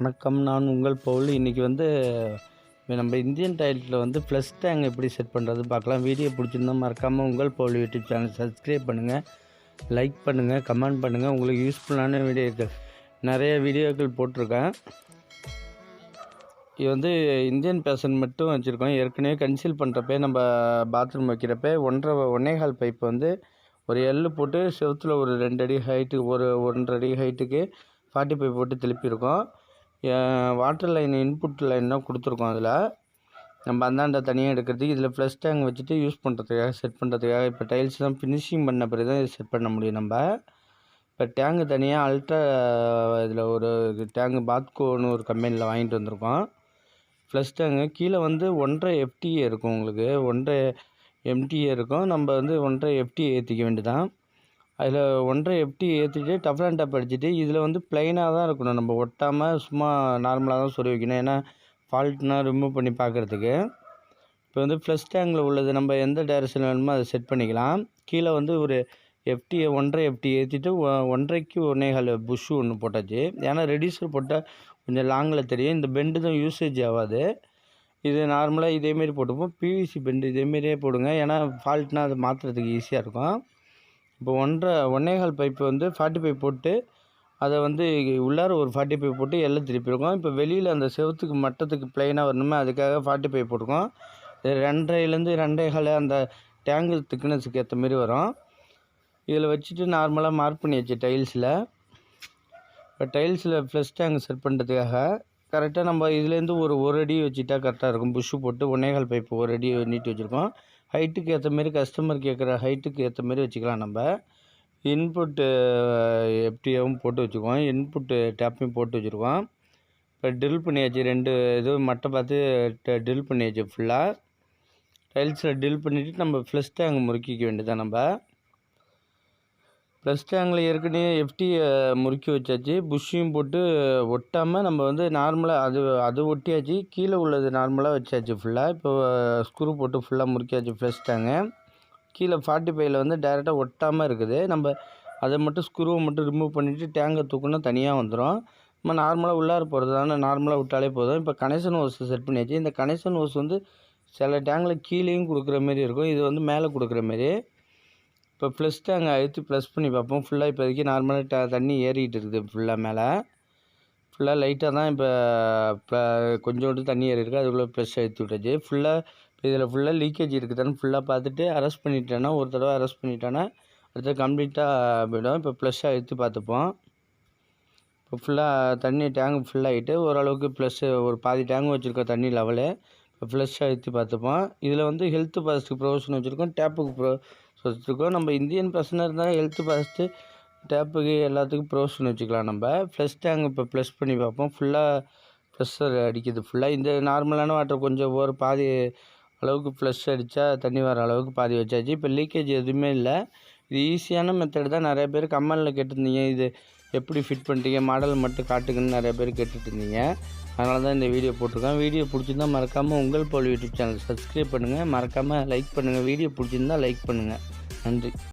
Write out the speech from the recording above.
வணக்கம் நான் உங்கள் பவுல். இன்றைக்கி வந்து நம்ம இந்தியன் டாய்லெட்டில் வந்து ப்ளஸ் டேங் எப்படி செட் பண்ணுறது பார்க்கலாம். வீடியோ பிடிச்சிருந்தா மறக்காமல் உங்கள் பவுல் யூடியூப் சேனல் சப்ஸ்கிரைப் பண்ணுங்கள் லைக் பண்ணுங்கள் கமெண்ட் பண்ணுங்கள் உங்களுக்கு யூஸ்ஃபுல்லான வீடியோக்கள் நிறைய வீடியோக்கள் போட்டிருக்கேன். இது வந்து இந்தியன் பேஷன் மட்டும் வச்சுருக்கோம். ஏற்கனவே கன்சீல் பண்ணுறப்ப நம்ம பாத்ரூம் வைக்கிறப்ப ஒன்றரை ஒன்னேகால் பைப் வந்து ஒரு எள்ளு போட்டு செவுத்தில் ஒரு ரெண்டு அடி ஹைட்டு ஒரு ஒன்றரை அடி ஹைட்டுக்கு ஃபார்ட்டி பைப் போட்டு திருப்பியிருக்கோம். வாட்டர் லைன் இன்புட் லைன் தான் கொடுத்துருக்கோம் அதில். நம்ம அந்தாண்ட தனியாக எடுக்கிறதுக்கு இதில் ஃப்ளஷ் டேங்க் வச்சுட்டு யூஸ் பண்ணுறதுக்காக செட் பண்ணுறதுக்காக இப்போ டைல்ஸ் தான் ஃபினிஷிங் பண்ண பிறகு தான் செட் பண்ண முடியும் நம்ம. இப்போ டேங்கு தனியாக அல்ட்ரா இதில் ஒரு டேங்கு பாத்கோன்னு ஒரு கம்பெனியில் வாங்கிட்டு வந்திருக்கோம். ஃப்ளஷ் டேங்கு கீழே வந்து ஒன்றரை எஃப்டிஏ இருக்கும் உங்களுக்கு. ஒன்றரை எம்டிஏ இருக்கும். நம்ம வந்து ஒன்றரை எஃப்டிஏ ஏற்றிக்க வேண்டியதான் அதில் ஒன்றரை எஃப்டி ஏற்றிட்டு டஃப்லான் டப் அடிச்சுட்டு இதில் வந்து ப்ளைனாக தான் இருக்கணும். நம்ம ஒட்டாமல் சும்மா நார்மலாக தான் சொருவி வைக்கணும். ஏன்னா ஃபால்ட்னா ரிமூவ் பண்ணி பார்க்குறதுக்கு இப்போ வந்து ஃப்ளஷ் டேங்கில் உள்ளது நம்ம எந்த டைரக்ஷன் வேணுமோ அதை செட் பண்ணிக்கலாம். கீழே வந்து ஒரு எஃப்டி ஒன்றரை எஃப்டி ஏற்றிட்டு ஒன்றரைக்கு ஒன்றே கால் புஷ்ஷு ஒன்று போட்டாச்சு. ஏன்னா ரெடியூசர் போட்டால் கொஞ்சம் லாங்கில் தெரியும். இந்த பெண்டு தான் யூசேஜ் ஆகாது. இது நார்மலாக இதேமாரி போட்டுப்போம். பிவிசி பெண்டு இதேமாரியே போடுங்க. ஏன்னா ஃபால்ட்னா அது மாற்றுறதுக்கு ஈஸியாக இருக்கும். இப்போ ஒன்றரை ஒன்னேகால் பைப்பு வந்து ஃபார்ட்டி ஃபைவ் போட்டு அதை வந்து உள்ளார ஒரு ஃபார்ட்டி ஃபைவ் போட்டு எல்லாம் திருப்பியிருக்கோம். இப்போ வெளியில் அந்த செவத்துக்கு மட்டத்துக்கு ப்ளைனாக வரணுமே அதுக்காக ஃபார்ட்டி ஃபைவ் போட்டிருக்கோம். ரெண்டரைலேருந்து ரெண்டே கால் அந்த டேங்கு திக்னஸுக்கு ஏற்ற மாரி வரும். இதில் வச்சுட்டு நார்மலாக மார்க் பண்ணியாச்சு டைல்ஸில் இப்போ டைல்ஸில் ஃப்ளஷ் டேங்க் செட் பண்ணுறதுக்காக கரெக்டாக நம்ம இதுலேருந்து ஒரு ஒரு அடி வச்சுட்டா கரெக்டாக இருக்கும். புஷ்ஷு போட்டு ஒன்னேகால் பைப்பு ஒரு அடி நீட்டி வச்சுருக்கோம். ஹைட்டுக்கு ஏற்ற மாரி கஸ்டமர் கேட்குற ஹைட்டுக்கு ஏற்ற மாரி வச்சுக்கலாம் நம்ம. இன்புட்டு எப்படியாவும் போட்டு வச்சுக்குவோம். இன்புட்டு டேப்பையும் போட்டு வச்சுருக்கோம். இப்போ ட்ரில் பண்ணியாச்சு ரெண்டு இது மட்டை பார்த்து ட்ரில் பண்ணியாச்சு ஃபுல்லாக டைல்ஸில் ட்ரில் பண்ணிவிட்டு நம்ம ஃப்ளஷ் டேங்க் முறுக்கிக்க வேண்டியதான் நம்ம. ப்ளஸ் டேங்கில் ஏற்கனவே எஃப்டியை முறுக்கி வச்சாச்சு. புஷ்ஷையும் போட்டு ஒட்டாமல் நம்ம வந்து நார்மலாக அது அது ஒட்டியாச்சு. கீழே உள்ளது நார்மலாக வச்சாச்சு ஃபுல்லாக இப்போ ஸ்க்ரூ போட்டு ஃபுல்லாக முறுக்கியாச்சு ஃப்ளஷ் டேங்கு கீழே ஃபார்ட்டி ஃபைவ்ல வந்து டேரெக்டாக ஒட்டாமல் இருக்குது. நம்ம அதை மட்டும் ஸ்க்ரூவை மட்டும் ரிமூவ் பண்ணிவிட்டு டேங்கை தூக்குனா தனியாக வந்துடும் நம்ம நார்மலாக உள்ளார போகிறது தானே நார்மலாக விட்டாலே போதும். இப்போ கனெக்ஷன் ஓஸ் செட் பண்ணியாச்சு. இந்த கனெக்ஷன் ஓஸ் வந்து சில டேங்கில் கீழேயும் கொடுக்குற மாரி இருக்கும். இது வந்து மேலே கொடுக்குற மாரி இப்போ ப்ளஸ் அங்கே அழுத்தி ப்ளஸ் பண்ணி பார்ப்போம். ஃபுல்லாக இப்போதைக்கு நார்மலாக ட தண்ணி ஏறிக்கிட்டு இருக்குது ஃபுல்லாக மேலே. ஃபுல்லாக லைட்டாக தான் இப்போ இப்போ கொஞ்சோண்டு தண்ணி ஏறி இருக்குது அதுக்குள்ளே ப்ளஸ் அழுத்தி விட்டாச்சு ஃபுல்லாக இப்போ இதில் ஃபுல்லாக லீக்கேஜ் இருக்குதான்னு ஃபுல்லாக பார்த்துட்டு அரெஸ்ட் பண்ணிட்டேன்னா ஒரு தடவை அரெஸ்ட் பண்ணிட்டேன்னா அடுத்து கம்ப்ளீட்டாக போய்டும். இப்போ ப்ளஸ் அழுத்தி பார்த்துப்போம். இப்போ ஃபுல்லாக தண்ணி டேங்க் ஃபுல்லாகிட்டு ஓரளவுக்கு ப்ளஸ்ஸு ஒரு பாதி டேங்க் வச்சுருக்கோம் தண்ணி லெவலு இப்போ ஃப்ளஷ் அழுத்தி பார்த்துப்போம். இதில் வந்து ஹெல்த் பாஸ்ட்டுக்கு ப்ரொவிஷன் வச்சுருக்கோம். டேப்புக்கு ப்ரோ வச்சுருக்கோம் நம்ம இந்தியன் பர்சனாக இருந்தால் ஹெல்த்து ஃபஸ்ட்டு டேப்புக்கு எல்லாத்துக்கும் ப்ரோஷன் வச்சுக்கலாம் நம்ம. ப்ளஸ் டேங்க் இப்போ ப்ளஸ் பண்ணி பார்ப்போம். ஃபுல்லாக ப்ரெஷர் அடிக்குது. ஃபுல்லாக இந்த நார்மலான வாட்டர் கொஞ்சம் ஒரு பாதி அளவுக்கு ஃப்ளஷ் அடித்தா தண்ணி வர அளவுக்கு பாதி வச்சாச்சு. இப்போ லீக்கேஜ் எதுவுமே இல்லை. இது ஈஸியான மெத்தட் தான் நிறைய பேர் கம்மலில் கேட்டிருந்தீங்க. இது எப்படி ஃபிட் பண்ணிட்டீங்க மாடல் மட்டும் காட்டுங்கன்னு நிறைய பேர் கேட்டுட்டு இருந்தீங்க. அதனால தான் இந்த வீடியோ போட்டிருக்கேன் வீடியோ பிடிச்சிருந்தா மறக்காமல் உங்கள் போல் யூடியூப் சேனல் சப்ஸ்கிரைப் பண்ணுங்கள் மறக்காமல் லைக் பண்ணுங்கள் வீடியோ பிடிச்சிருந்தா லைக் பண்ணுங்கள் நன்றி.